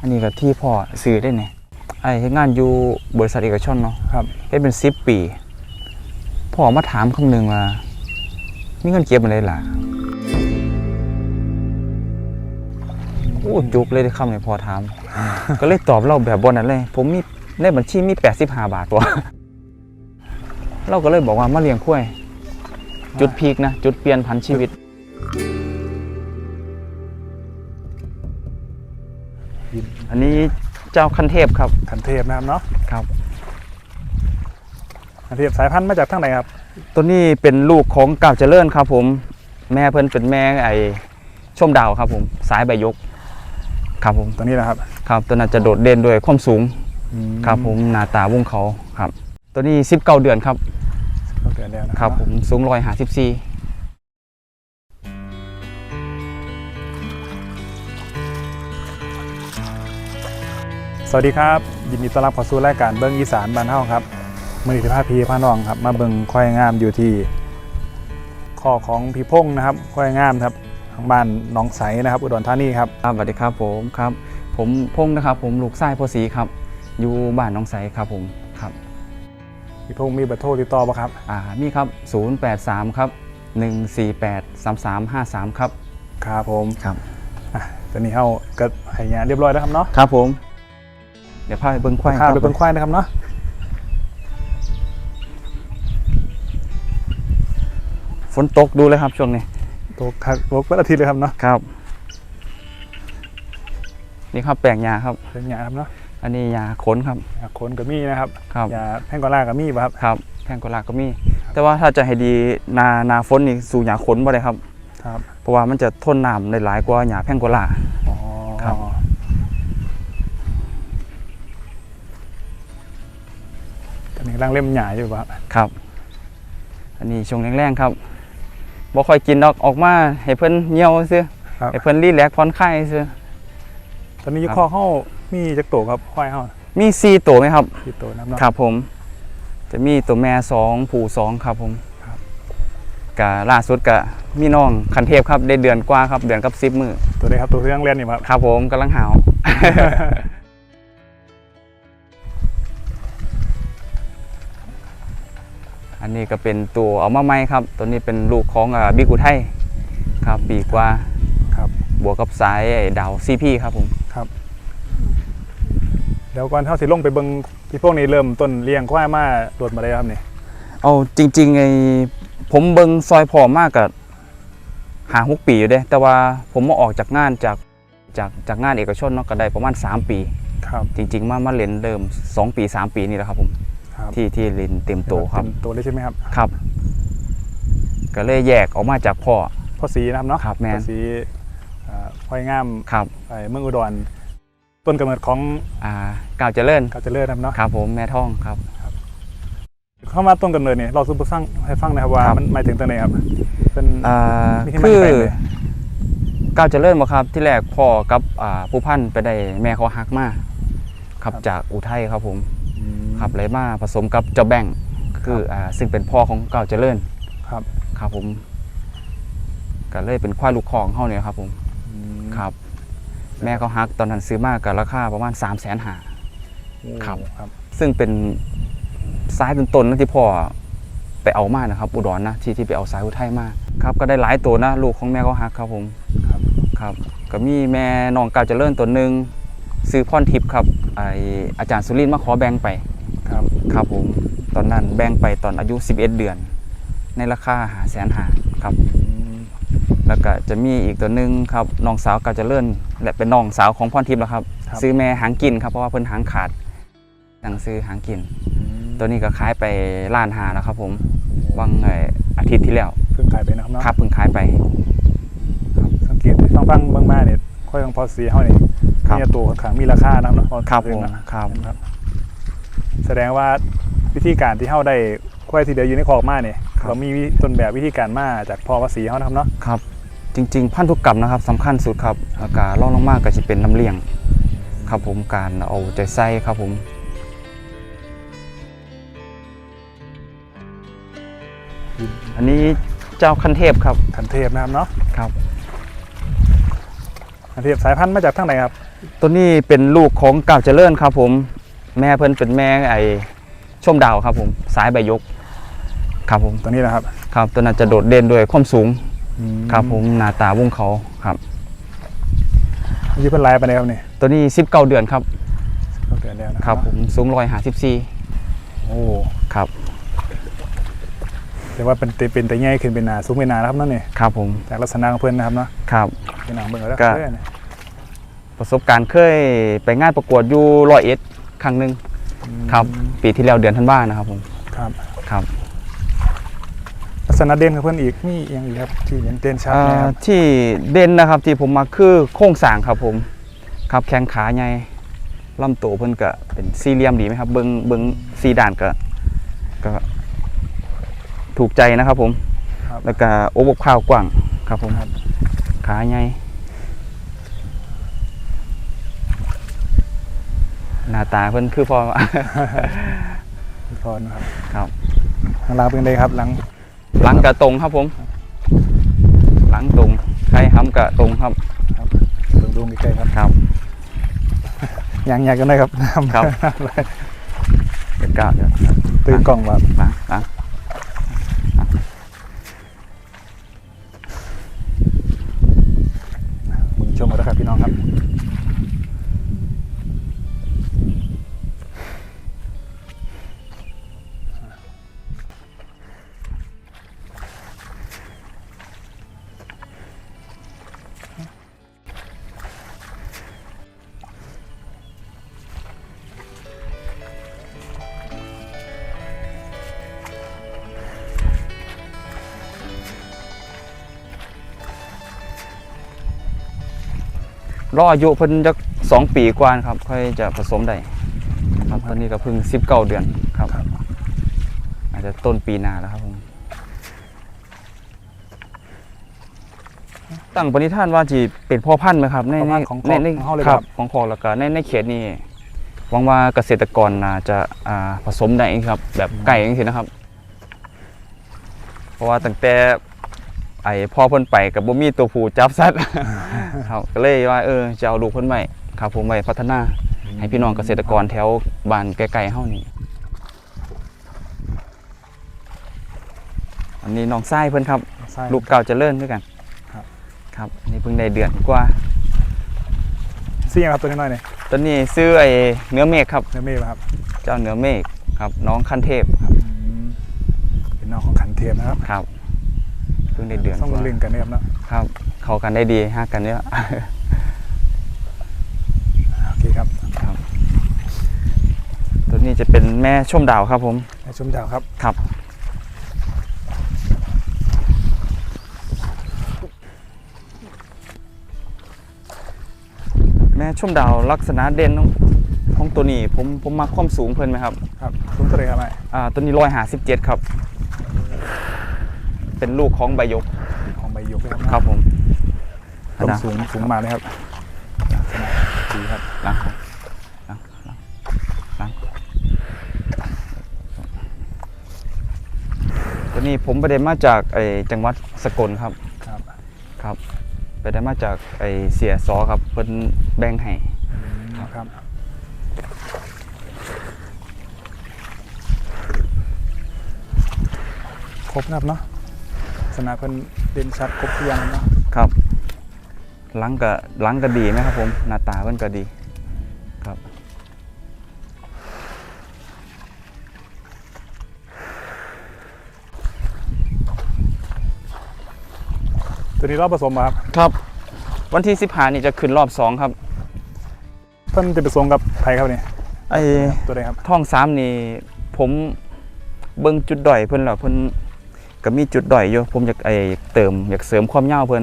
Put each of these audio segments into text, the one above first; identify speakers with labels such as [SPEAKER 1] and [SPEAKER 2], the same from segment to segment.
[SPEAKER 1] อันนี้ก็ที่พ่อซื้อได้เนี่ยไอ้เฮ็ดงานอยู่บริษัทเอกชนเนาะ
[SPEAKER 2] ครับ
[SPEAKER 1] เฮ็ดเป็นสิบปีพ่อมาถามคำหนึ่งว่ามีเงินเก็บอะไรล่ะโอ้จุกเลยได้คำนี้พอถาม ก็เลยตอบเราแบบบนนั้นเลย ผมมีในบัญชีมี85บาทตัวเราก็เลยบอกว่ามาเลี้ยงคุ้ยจุดพีคนะ จุดเปลี่ยนพันชีวิต ดินอันนี้เจ้าคันเทพครับ
[SPEAKER 2] คันเทพนะครับเนาะ
[SPEAKER 1] ครับ
[SPEAKER 2] คันเทพสายพันธุ์มาจากทางไหนครับ
[SPEAKER 1] ตัวนี้เป็นลูกของกาวเจริญครับ ผม แม่เพิ่นเป็นแม่ไอ้ชมดาวครับ ผม สายใบยก ครับผม
[SPEAKER 2] ตัวนี้นะครับครับ
[SPEAKER 1] ตัวน่าจะโดดเด่นด้วยความสูงครับผมหน้าตาวงเขาครับ ตัวนี้ซิบเก่าเดือนครับซิบ
[SPEAKER 2] เก้าเดือนแล้วนะ
[SPEAKER 1] ครับผมสูงลอยหาสิบสี่
[SPEAKER 2] สิบสี่สวัสดีครับยินดีต้อนรับเข้าสู่รายการเบิ้งอีสานบ้านเฮาครับมือนิติภาพพีพาน้องครับมาเบิ้งควายงามอยู่ที่ข้อของพี่พงษ์นะครับควายงามครับทางบ้านหนองใสนะครับ อุดรธานีครับ
[SPEAKER 1] ครับสวัสดีครับผมครับ ผมพงษ์นะครับ ผมลูกไส้โพสีครับ อยู่บ้านหน้องใสครับผมครับ
[SPEAKER 2] พี่พงษ์มีเบอร์โทรติดต่อปะครับ
[SPEAKER 1] อ่ามีครับ 083ครับ148 3353 ครับ
[SPEAKER 2] ครับผม
[SPEAKER 1] ครับ
[SPEAKER 2] อะตอนนี้เฮาก็ให้งานเรียบร้อยแล้วครับเนาะ
[SPEAKER 1] ครับผม เดี๋ยวพาไปเบิ้งควาย
[SPEAKER 2] ข้าวไป
[SPEAKER 1] ครับ
[SPEAKER 2] เบิ้งควายนะครับเนาะ
[SPEAKER 1] ฝนตกดูเลยครับช่วงนี้
[SPEAKER 2] ตกคักตกเป็นอาทิตย์เลยครับเนาะ
[SPEAKER 1] ครับ นี่ครับแปลงยาครับ
[SPEAKER 2] เป็นหยาครับเนาะ
[SPEAKER 1] อันนี้ยาขนครับ
[SPEAKER 2] หยาโคนกับมีนะครับ
[SPEAKER 1] ครับ
[SPEAKER 2] ยาแพงกอล่ากับมีป่ะครับ
[SPEAKER 1] ครับแพงกว่าลากก็มี แต่ว่าถ้าจะให้ดีนานาฝนนี่สู่หยาขนบ่ได้ครับ
[SPEAKER 2] ครับ
[SPEAKER 1] เพราะว่ามันจะทนน้ำได้หลายกว่าหยาแพงกว่าลา
[SPEAKER 2] อ๋อ
[SPEAKER 1] ครับ
[SPEAKER 2] นนี้กำลังเล่มหยาอยู่ป่ะครับ
[SPEAKER 1] ครับ อันนี้ช่วงแรงๆครับบ่ค่อยกินดอกออกมาให้เพิ่นเหี่ยวซื่อ
[SPEAKER 2] ครับ
[SPEAKER 1] ให้เพิ่นรีแลกซ์ผ่อนคลายซื่อ
[SPEAKER 2] ตอนนี้อยุ
[SPEAKER 1] ครับ
[SPEAKER 2] คอเข้ามีจักโตครับควายเข้า
[SPEAKER 1] มี4ตัวไหมครับ
[SPEAKER 2] ที่โตนะครับเนาะ
[SPEAKER 1] ครับผม จะมีตัวแม่สองผู้สองครับผม
[SPEAKER 2] ครับ
[SPEAKER 1] กะล่าสุดกะมีน้องคันเทพครับได้เดือนกว่าครับเดือนกับ10มื้อ
[SPEAKER 2] ตัวนี้ครับตัวเครื่องเล่นนี่ครับ
[SPEAKER 1] ครับผมกำลังหาว อันนี้ก็เป็นตัวเอามาใหม่ครับ ตัวนี้เป็นลูกของอ่าบิ๊กอุทัยครับปีกว่า
[SPEAKER 2] ครับ
[SPEAKER 1] บวกกับสายไอ้ดาวซีพีครับผม
[SPEAKER 2] ครับเดี๋ยวก่อนเท่าสิลงไปเบิงพี่พวกนี้เริ่มต้นเลี้ยงควายมาโดดมาเลยครับนี่
[SPEAKER 1] เอาจริงๆไอ้ผมเบิงซอยพอมากกับหาหกปีอยู่เด้ แต่ว่าผมมาออกจากงานจากจากจากงานเอกชนเนาะก็ได้ประมาณ 3 ปี
[SPEAKER 2] ครับ
[SPEAKER 1] จริง ๆ มามาเล่นเดิม 2 ปี 3 ปีนี่แหละครับผม
[SPEAKER 2] ครับ
[SPEAKER 1] ที่ที่เล่นเต็มโตครับ
[SPEAKER 2] เต็มตัวเลยใช่ไหมครับ
[SPEAKER 1] ครับ ก็เลยแยกออกมาจากพ่อ
[SPEAKER 2] พ่อสีนะครับเนาะ
[SPEAKER 1] ครับแม่น
[SPEAKER 2] พ่อสีอ่าควายงาม
[SPEAKER 1] ครับ
[SPEAKER 2] ไอ้เมืองอุดรต้นกำเนิดของ
[SPEAKER 1] อ่าก้าวเจริญ
[SPEAKER 2] กาเจริญนะครับเนาะ
[SPEAKER 1] ครับผมแม่ท่องครับ
[SPEAKER 2] เข้ามาต้นกำเนิดเนี่ยเราซูเปอร์ฟังให้ฟังหนะครับว่า
[SPEAKER 1] ครับ
[SPEAKER 2] มันหมายถึงตัวไหนครับเป็น
[SPEAKER 1] อ่า
[SPEAKER 2] มีที่มา
[SPEAKER 1] คื
[SPEAKER 2] ที่
[SPEAKER 1] อ
[SPEAKER 2] ไปไหม
[SPEAKER 1] ก้าวเจริญบ่ครับที่แรกพ่อกับอ่าผู้พันไปได้แม่เขาฮักมาครับจากอุทัยครับผม
[SPEAKER 2] อืม
[SPEAKER 1] ครับเลยมาผสมกับเจ้าแบงค์คืออ่าซึ่งเป็นพ่อของก้าวเจริญ
[SPEAKER 2] ครับ
[SPEAKER 1] ครับผมก็เลยเป็นควายลูกของเฮาเนี่ยครับผม
[SPEAKER 2] อืม
[SPEAKER 1] ครับ แม่เขาฮักตอนนั้นซื้อมากับราคาประมาณ3 0 0 0 0นหา
[SPEAKER 2] โอ้
[SPEAKER 1] ครับ
[SPEAKER 2] ครับ
[SPEAKER 1] ซึ่งเป็นซ้ายต้นๆนะที่พ่อไปเอามานะครับ อุดรนะที่ที่ไปเอาสายอุทัยมาครับ ก็ได้หลายตัวนะลูกของแม่เขาฮักครับผม
[SPEAKER 2] ครับ
[SPEAKER 1] ครับ ก็มีแม่น้องก้าวเจริญตัวหนึ่งซื้อพรทิพย์ครับไออาจารย์สุรินทร์มาขอแบ่งไป
[SPEAKER 2] ครับ
[SPEAKER 1] ครับผมตอนนั้นแบ่งไปตอนอายุ 11 เดือน ในราคาหาแสนหาครับ
[SPEAKER 2] อืม
[SPEAKER 1] แล้วก็จะมีอีกตัวหนึ่งครับน้องสาวกาเจริญและเป็นน้องสาวของพรทิพย์แล้วครับ
[SPEAKER 2] ครับ
[SPEAKER 1] ซื้อแม่หางกินครับเพราะว่าเพิ่นหางขาดสั่งซื้อหางกิน
[SPEAKER 2] อืม
[SPEAKER 1] ตัวนี้ก็ขายไปล้านหาแล้วครับ ผมวังเอ่ออาทิตย์ที่แล้ว
[SPEAKER 2] เพิ่งขายไปนะครับเนาะ
[SPEAKER 1] ครับเพิ่งขายไป
[SPEAKER 2] สังเกตที่ฟังฟังเบางมาเนี่ยค่อยของพอสีเขาเนี่ย
[SPEAKER 1] ครับ
[SPEAKER 2] มีตัวค่อนข้างมีราคานะครับเนาะ
[SPEAKER 1] ครับ
[SPEAKER 2] ถึ
[SPEAKER 1] ผ
[SPEAKER 2] ง
[SPEAKER 1] ม
[SPEAKER 2] นะครับครับ แสดงว่าวิธีการที่เขาได้ควายที่เดียวอยู่ในคอกมาเนี่ย
[SPEAKER 1] ครับ
[SPEAKER 2] เรามีวิต้นแบบวิธีการมาจากพ่อภาษีเขานะครับเนาะ
[SPEAKER 1] ครับ จริง ๆ พันธุกรรมนะครับสำคัญสุดครับแล้วก็รองลงมากก็จะเป็นน้ำเลี้ยง ครับผมการเอาใจใส่ครับผมอันนี้เจ้าคันเทพครับ
[SPEAKER 2] ขันเทพนะครับเนาะ
[SPEAKER 1] ครับ
[SPEAKER 2] ขันเทพสายพันธุ์มาจากทางไหนครับ
[SPEAKER 1] ตัวนี้เป็นลูกของก่าวเจริญครับผม แม่เพิ่นเป็นแม่ไอ้ชมดาวครับผมสายใบยก ครับผม
[SPEAKER 2] ตัวนี้นะครับ
[SPEAKER 1] ครับตัวนั้นจะโดดเด่นด้วยความสูง
[SPEAKER 2] อื
[SPEAKER 1] ครับผมหน้าตาวงเขาครับ
[SPEAKER 2] อายุเพิ่นไล่ไปไหนครับนี่
[SPEAKER 1] ตัวนี้19เดือนครับ
[SPEAKER 2] เข้าเดือนแล้วนะครับ
[SPEAKER 1] ผมสูง154
[SPEAKER 2] โอ้
[SPEAKER 1] ครับ
[SPEAKER 2] แต่ว่าเป็นเป็นแต่ใหญ่ขึ้นเป็นหนาสูงเป็นหนาแล้วครับนั่นนี่
[SPEAKER 1] ครับผม
[SPEAKER 2] จากลักษณะของเพิ่นนะครับเนาะ
[SPEAKER 1] ครับ
[SPEAKER 2] เป็นหนังเบิ่งแล้ว
[SPEAKER 1] ก็
[SPEAKER 2] เด้อเนี่ย
[SPEAKER 1] ประสบการณ์เคยไปงานประกวดอยู่ร้อยเอ็ด ครั้งหนึ่ง
[SPEAKER 2] อืม
[SPEAKER 1] ครับ ปีที่แล้วเดือนธันวานะครับผม
[SPEAKER 2] ครับ
[SPEAKER 1] ครับ
[SPEAKER 2] ลักษณะเด่นของเพิ่นอีกมีอหย่างอีกครับที่เห็นเด่นชัด
[SPEAKER 1] เอ่
[SPEAKER 2] นะ
[SPEAKER 1] อ
[SPEAKER 2] ครับ
[SPEAKER 1] ที่เด่นนะครับที่ผมมาคือโครงสร้างครับผม ครับแข้งขาใหญ่ลำตัวเพิ่นก็เป็นสี่เหลี่ยมดีไหมครับ เบิงเบิงสี่ด่านก็ก็ ถูกใจนะครับผม
[SPEAKER 2] ครับ
[SPEAKER 1] แล้วก็โอบกข้าวกว้างครับผม
[SPEAKER 2] ครับ
[SPEAKER 1] ขาใหญ่ หน้าตาเพิ่นคือพอ
[SPEAKER 2] พอนะครับ
[SPEAKER 1] ครับ
[SPEAKER 2] ข้างหลังเป็นไงครับหลัง
[SPEAKER 1] หลังกะตรงครับผม หลังตรงใครห้ำกะตรงครับ
[SPEAKER 2] ครับเบิ่งดูใกล้ๆครับ
[SPEAKER 1] ครับ
[SPEAKER 2] ยังอยากกันได้ครับ
[SPEAKER 1] ครับ เดี๋ยวก้าวเดี๋ยว
[SPEAKER 2] ตื่นกล้องว่า
[SPEAKER 1] หลังหลั รออายุเพิ่นจะสองปีกว่านะครับ ค่อยจะผสมได้ครับตอนนี้ก็เพิ่งสิบเก้าเดือนครับ
[SPEAKER 2] ครับ
[SPEAKER 1] อาจจะต้นปีหน้าแล้วครับผมตั้งปณิธานว่าจีเป็นพ่อพันธุ์ไหมครับใน
[SPEAKER 2] พ่อ
[SPEAKER 1] ใน
[SPEAKER 2] พันธุ์ของ
[SPEAKER 1] ในใน
[SPEAKER 2] ของเฮาเลย
[SPEAKER 1] ค
[SPEAKER 2] ครั
[SPEAKER 1] รับบของคอแล้วก็ในในเขตนี้หวังว่าเกษตรกรน่าจะอ่าผสมได้ครับ แบบไก่อย่างนี้นะครับ เพราะว่าตั้งแต่ ไอ้พ่อเพิ่นไปกับบ่มีตัวผู้จับสัตว์ ครับก็เลยว่าเออจะเอาลูกเพิ่นไว้ครับผมไว้พัฒนา ให้พี่น้องเกษตรกรแถวบ้านใกล้ๆเฮานี่อันนี้น้องทรายเพิ่นครับ
[SPEAKER 2] ใช่
[SPEAKER 1] ลูกเก่าเจะเลิ่นด้วยกัน
[SPEAKER 2] ครับ
[SPEAKER 1] ครับอันนี่เพิ่งได้เดือนกว่า
[SPEAKER 2] เสียงครับตัวน้อยๆเนี่ย
[SPEAKER 1] ตอนนี้ซื้อไอ้เนื้อเมฆครับ
[SPEAKER 2] เนื้อเมฆครับ
[SPEAKER 1] เจ้าเนื้อเมฆครับ น้องขั้นเทพครับ
[SPEAKER 2] อืมเป็นน้องของขันเทียมนะครับ
[SPEAKER 1] ครับเพิ่งได้เดือน
[SPEAKER 2] ต้อง
[SPEAKER 1] กว่า
[SPEAKER 2] ลึงกันนะครับเนาะ
[SPEAKER 1] ครับ เข้ากันได้ดีฮักกันเยอะ
[SPEAKER 2] โอเคครับ
[SPEAKER 1] ครับตัวนี้จะเป็นแม่ชมดาวครับผม
[SPEAKER 2] ในชมดาวครับ
[SPEAKER 1] ครับ แม่ชมดาวลักษณะเด่นของของตัวนี้ผมผมมาความสูงเพิ่นไหมครับ
[SPEAKER 2] ครับสูงเท่าไหร่ครับไอ้
[SPEAKER 1] อ่าตัวนี้ร้อยหาสิบเจ็ดครับ เป็นลูกของใบยก
[SPEAKER 2] ของใบหยกเลยครับ
[SPEAKER 1] ครับผม
[SPEAKER 2] ต้น
[SPEAKER 1] นะ
[SPEAKER 2] สูงสูงมากเลยครับลักษณะดีครับ
[SPEAKER 1] หลังครับหลังหลังหลังตัวนี้ผมไปได้มาจากไอจังหวัดสกลครับ
[SPEAKER 2] ครับ
[SPEAKER 1] ครับไปได้มาจากไอเสียซอครับเพิ่นแบ่งให้
[SPEAKER 2] ครับครบนะครับเนาะลัก ษณะเพิ่นเด่นชัดครบทุกอย่างเนาะ
[SPEAKER 1] ครับหลังก็หลังก็ดีไหมครับผมหน้าตาเพิ่นก็ดีครับ
[SPEAKER 2] ตัวนี้รอบผสมเหรอครับ
[SPEAKER 1] ครับ วันที่สิบหานี่จะขึ้นรอบสองครับ
[SPEAKER 2] เพิ่นจะผสมกับไทยครับนี่
[SPEAKER 1] ไอ้
[SPEAKER 2] ตัวใดครับ
[SPEAKER 1] ท่องสามนี่ผมเบิ่งจุดด้อยเพิ่นแล้วเพิ่น ก็มีจุดด้อยอยู่ผมอยากไอ้เติมอยากเสริมความยาวเพิ่น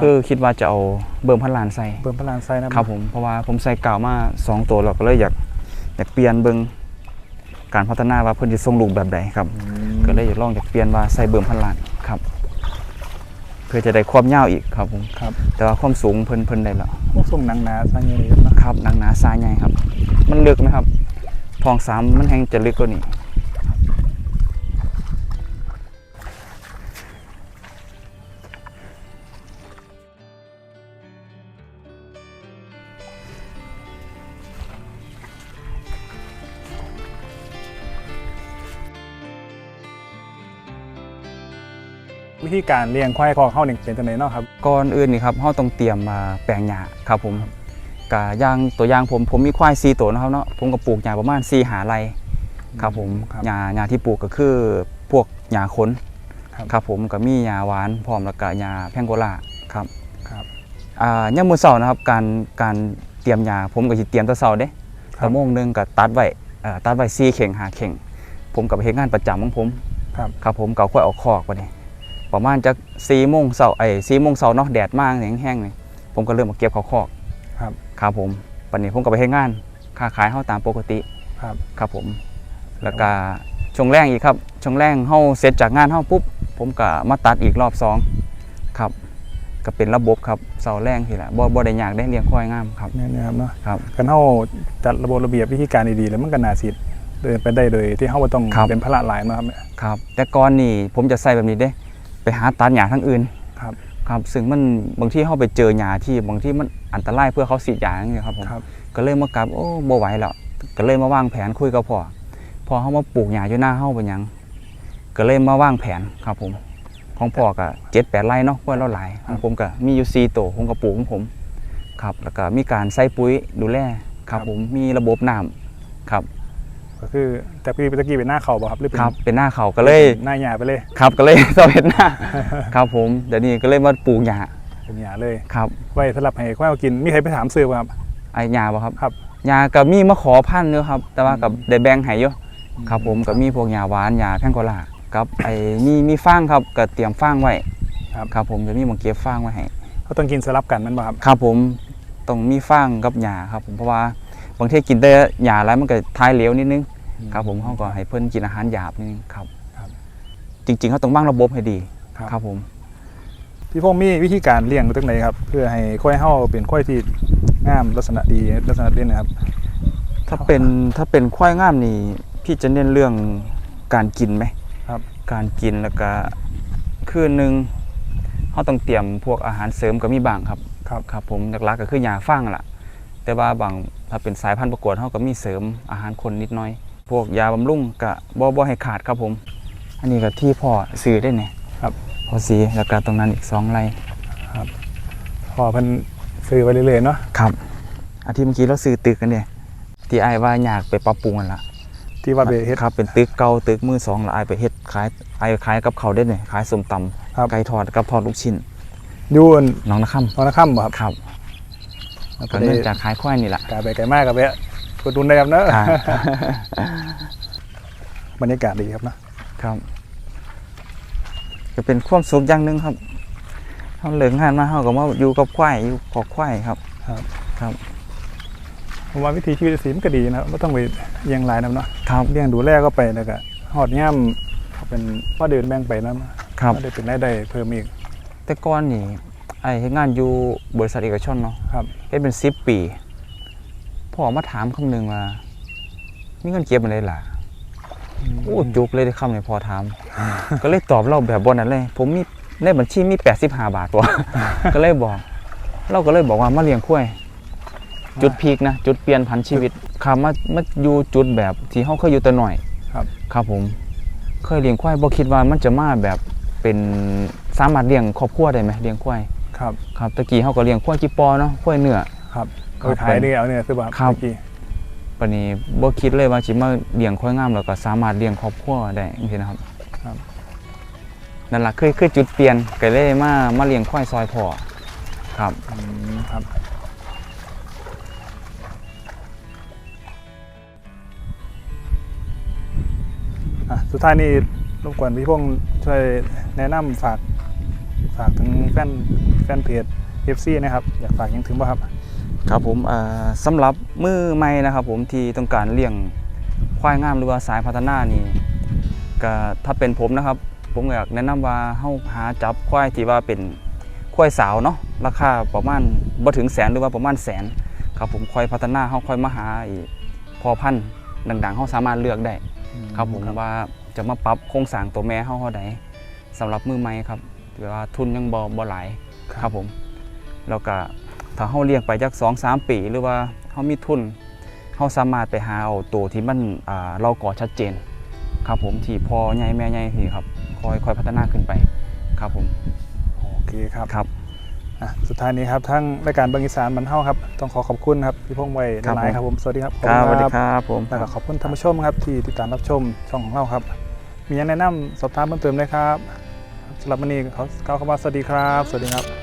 [SPEAKER 1] คือคิดว่าจะเอาเบิ่มพันล้านใส่
[SPEAKER 2] เบิ่มพลานไซนะครับ
[SPEAKER 1] ผมเพราะว่าผมใส่กาวมาสองตัวแล้วก็เลยอยากอยากเปลี่ยนเบิ่งการพัฒนาว่าเพิ่นสิส่งลูกแบบใดครับ
[SPEAKER 2] อืม
[SPEAKER 1] ก็เลยอยากลองอยากเปลี่ยนว่าใส่เบิ่มพันล้านครับ เพื่อจะได้ความยาวอีกครับผม
[SPEAKER 2] ครับ
[SPEAKER 1] แต่ว่าความสูงเพิ่นเพิ่นได้แล้ว
[SPEAKER 2] พวกส่งหนังหนาซะเงี้ยเลยครับเนาะ
[SPEAKER 1] ครับหนังหนาทรายใหญ่ครับ มันลึกไหมครับทองสามมันแห้งจะลึกกว่านี้
[SPEAKER 2] ธีการเลี้ยงควายของเขาเนี่ยเป็นจังไดเนาะครับ
[SPEAKER 1] ก่อนอื่นนี่ครับเราต้องเตรียมมาแปลงหญ้าครับผมกะอย่างตัวอย่างผมผมมีควาย4ตัวนะครับเนาะผมก็ปลูกหญ้าประมาณ4หาไรครับผม
[SPEAKER 2] ครับ
[SPEAKER 1] หญ้าหญ้าที่ปลูกก็คือพวกหญ้าขน
[SPEAKER 2] ครับ
[SPEAKER 1] ครับผมก็มีหญ้าหวานพร้อมแล้วก็หญ้าแพงโกลาครับ
[SPEAKER 2] ครับ
[SPEAKER 1] อ่าย่ามมื้อเช้านะครับการการเตรียมหญ้าผมก็สิเตรียมแต่เช้าเด้
[SPEAKER 2] ครับ
[SPEAKER 1] ตะโมงหนึงก็ตัดไว้เอ่อตัดไว้4เข่ง5เข่งผมก็ไปเฮ็ดงานประจำของผม
[SPEAKER 2] ครับ
[SPEAKER 1] ครับผมเก่าค่อยออกคอกไปนี่ ประมาณจาก4โมงเช้าไอ้4โมงเช้าเนาะแดดมากแห้งๆนี่ผมก็เริ่มมาเก็บเข้าคอก
[SPEAKER 2] ครับ
[SPEAKER 1] ครับผมปันนี้ผมก็ไปเฮ็ดงานค้าขายเฮาตามปกติ
[SPEAKER 2] ครับ
[SPEAKER 1] ครับผม แล้วก็ช่วงแรงอีกครับช่วงแรงเฮาเสร็จจากงานเฮาปุ๊บ ผมก็มาตัดอีกรอบสองครับก็เป็นระบบครับเสาแรงทีละบ่บ่ได้ยากได้เลี้ยงควายงามครับ
[SPEAKER 2] เนี่ยนะครับเนาะ
[SPEAKER 1] ครับ
[SPEAKER 2] กันเฮาจัดระบบระเบียบวิธีการดีๆแล้วมันก็น่าสิเดินไปได้โดยที่เฮาบ่ต้อง
[SPEAKER 1] ครับ
[SPEAKER 2] เป็นภาระหลายเนาะครับ
[SPEAKER 1] ครับ แต่ก่อนนี่ผมจะใส่แบบนี้เด้ ไปหาตัดหญ้าทั้งอื่น
[SPEAKER 2] ครับ
[SPEAKER 1] ครับซึ่งมันบางที่เฮาไปเจอหญ้าที่บางที่มันอันตรายเพื่อเขาสีดยาอย่างเงี้ยครับผม
[SPEAKER 2] ครับ
[SPEAKER 1] ก็เลยมากลับโอ้บ่ไหวแล้วก็เลยมาวางแผนคุยกับพ่อพอเฮามาปลูกหญ้าอยู่หน้าเฮาเป็นหยัง ก็เลยมาวางแผนครับผม ของพ่อก็เจ็ดแปดไร่เนาะกล้วยเราหลายของผมก็มีอยู่สี่ตัวผมก็ปลูกของผมครับแล้วก็มีการใส่ปุ๋ยดูแลครับผมมีระบบน้ำครับ
[SPEAKER 2] ก็คือแต่พี่ตะกี้เป็นหน้าเขาบ่ครับหรือเป็น
[SPEAKER 1] ครับเป็นหน้าเขาก็เลย
[SPEAKER 2] หน้าหญ้าไปเลย
[SPEAKER 1] ครับก็เลยสำเร็จหน้าครับผมเดี๋ยวนี้ก็เลยมาปลูกหญ้า
[SPEAKER 2] เป็นหญ้าเลย
[SPEAKER 1] ครับ
[SPEAKER 2] ไว้สำหรับให้ควายเอากินมีใครไปถามซื้อบ่ครับ
[SPEAKER 1] ไอ้หญ้าบ่ครับ
[SPEAKER 2] ครับ
[SPEAKER 1] หญ้าก็มีมาขอพันธุ์เด้อครับ แต่ว่ากับได้แบ่งให้อยู่ครับผมก็มีพวกหญ้าหวานหญ้าแพงโกลากับไอ้มีมีฟางครับก็เตรียมฟางไว้
[SPEAKER 2] ครับ
[SPEAKER 1] ครับผมจะมีหมองเก็บฟางไว้ให้
[SPEAKER 2] เขาต้องกินสลับกันแมันบ่ครับ
[SPEAKER 1] ครับผมต้องมีฟางกับหญ้าครับผมเพราะว่า บางทีกินแต่หญ้าแล้วมันก็ทายเหลวนิดนึงครับผมเขาก็ให้เพิ่นกินอาหารหยาบนิดนึงครับ
[SPEAKER 2] ครับ
[SPEAKER 1] จริง ๆเขาต้องวางระบบให้ดี
[SPEAKER 2] ครับ
[SPEAKER 1] ครับผม
[SPEAKER 2] พี่พงษ์มีวิธีการเลี้ยงจังไดครับ เพื่อให้ควายเฮาเป็นควายที่งามลักษณะดีลักษณะเด่นนะครับ
[SPEAKER 1] ถ้าเป็นถ้าเป็นควายงามนี่พี่จะเน้นเรื่องการกินไหม
[SPEAKER 2] ครับ
[SPEAKER 1] การกินแล้วก็คือหนึ่งเขาต้องเตรียมพวกอาหารเสริมก็มีบางครับ
[SPEAKER 2] ครับ
[SPEAKER 1] ครับผมหลักๆก็คือหญ้าฟางล่ะ แต่ว่าบาง ถ้าเป็นสายพันธุ์ประกวดเขาก็มีเสริมอาหารคนนิดหน้อย พวกยาบำรุงก็บ่บ่ให้ขาดครับผม อันนี้ก็ที่พ่อซื้อได้เนี่ย
[SPEAKER 2] ครับ
[SPEAKER 1] พอสีแล้วก็ตรงนั้นอีกสองไร่
[SPEAKER 2] พอเพิ่นซื้อไปเรื่อยๆเนาะ
[SPEAKER 1] ครับอาทิตย์เมื่อกี้เราซื้อตึกกันเนี่ยที่ไอ้ายว่าอยากไปปรับปรุงกันละ
[SPEAKER 2] ที่ว่าไปเฮ็ด
[SPEAKER 1] ครับเป็นตึกเก่าตึกมือสองแล้วไอ้ายไปเฮ็ดขายไอ้ายขายกับเขาวได้เนี่ยขายส้มต
[SPEAKER 2] ครับำ
[SPEAKER 1] ไก่ทอดกับทอดลูกชิ้น
[SPEAKER 2] อยู่อั่น
[SPEAKER 1] น้องนะค่
[SPEAKER 2] ตอนค่ำบ่ครับำ
[SPEAKER 1] ครับ
[SPEAKER 2] แล้ว
[SPEAKER 1] ก็
[SPEAKER 2] ก็ได้
[SPEAKER 1] เนื่องจากขายควายนี่แหละ
[SPEAKER 2] กายไปไกลมากกับแวะกดดุนได้ครับเนอะ
[SPEAKER 1] ครับ
[SPEAKER 2] บรรยากาศดีครับเนอะ
[SPEAKER 1] ครับก็เป็นความสุขอย่างหนึ่งครับเขาเลิกงานมาเขาก็มาอยู่กับควายอยู่ขอกควายครับ
[SPEAKER 2] ผมว่าวิถีชีวิตสีมันก็ดีนะครับไม่ต้องไปเลี้ยงหลายนะเนาะ
[SPEAKER 1] ครับ
[SPEAKER 2] เลี้ยงดูแลก็ไปแล้วก็หอดย่ำเป็นพ่อเดินแบ่งไปนะครับได้เป็นรายได้เพิ่มอีก
[SPEAKER 1] แต่ก่อนนี่ ไอ้เฮ็ดงานอยู่บริษัทเอกชนเนาะ
[SPEAKER 2] ครับ
[SPEAKER 1] เฮ็ดเป็นสิบปีพ่อมาถามคำหนึ่งว่ามีเงินเก็บอะไรล่ะโอ้จุกเลยได้คำนี้พอถาม ก็เลยตอบเราแบบบนนั้นเลย ผมมีในบัญชีมี 85 บาทตัว ก็เลยบอก เราก็เลยบอกว่ามาเลี้ยงควายจุดพีคนะ จุดเปลี่ยนผันชีวิตครับมามาอยู่จุดแบบที่เขาเคยอยู่แต่หน่อย
[SPEAKER 2] ครับ
[SPEAKER 1] ครับผม เคยเลี้ยงควายบ่คิดว่ามันจะมาแบบเป็นสามารถเลี้ยงครอบครัวได้ไหมเลี้ยงควาย
[SPEAKER 2] ครับ
[SPEAKER 1] ครับตะกี้เขาก็เลี้ยงควายจีปอเนาะควายเนื้อ
[SPEAKER 2] ครับ
[SPEAKER 1] ครับ
[SPEAKER 2] เอาขายนี่เอาเนี่ยคือแบบ
[SPEAKER 1] ครับ
[SPEAKER 2] เมื่อกี้
[SPEAKER 1] ปานนี้บ่คิดเลยว่าสิมาเลี้ยงควายงามแล้วก็สามารถเลี้ยงครอบครัวได้จังซี่นะครับ
[SPEAKER 2] ครับ
[SPEAKER 1] นั่นล่ะคือคือจุดเปลี่ยนก็เลยมามาเลี้ยงควายซอยพ่อครับ
[SPEAKER 2] อืมครับอะสุดท้ายนี่รบกวนพี่พงษ์ช่วยแนะนำฝาก ฝากถึงแฟนแฟนเพจ FC นะครับ อยากฝากหยังถึงบ่ครับ
[SPEAKER 1] ครับผมอ่าสำหรับมือใหม่นะครับผมที่ต้องการเลี้ยงควายงามหรือว่าสายพัฒนานี่ก็ถ้าเป็นผมนะครับ ผมอยากแนะนำว่าเฮาหาจับควายที่ว่าเป็นควายสาวเนาะราคาประมาณบ่ถึงแสนหรือว่าประมาณแสนครับผมควายพัฒนาเฮาค่อยมาหาอีกพอพันธุ์ดังๆเฮาสามารถเลือกได้ ครับผมว่าจะมาปรับโครงสร้างตัวแม่เฮาเท่าใดสำหรับมือใหม่ครับ แต่ว่าทุนยังบ่บ่หลายครับผมแล้วก็ถ้าเขาเลี้ยงไปจักสองสามปีหรือว่าเขามีทุนเขาสามารถไปหาเอาตัวที่มันเราก่อชัดเจน ครับผมที่พอใหญ่แม่ใหญ่ที่ครับคอยคอยพัฒนาขึ้นไปครับผม
[SPEAKER 2] โอเคครับ
[SPEAKER 1] ครับ
[SPEAKER 2] สุดท้ายนี้ครับทั้งรายการบางอีสานมันเท่าครับ ต้องขอขอบคุณครับพี่พงษ์ไว้นายครับผมสวัสดีครับ
[SPEAKER 1] สวัสดีครับผม
[SPEAKER 2] แล้วก็ขอบคุณท่านผู้ชมครับที่ติดตามรับชมช่องของเราครับ มีอยังแนะนำสอบถามเพิ่มเติมได้ครับ สำหรับวันนี้เขาเข้ามาสวัสดีครับ สวัสดีครับ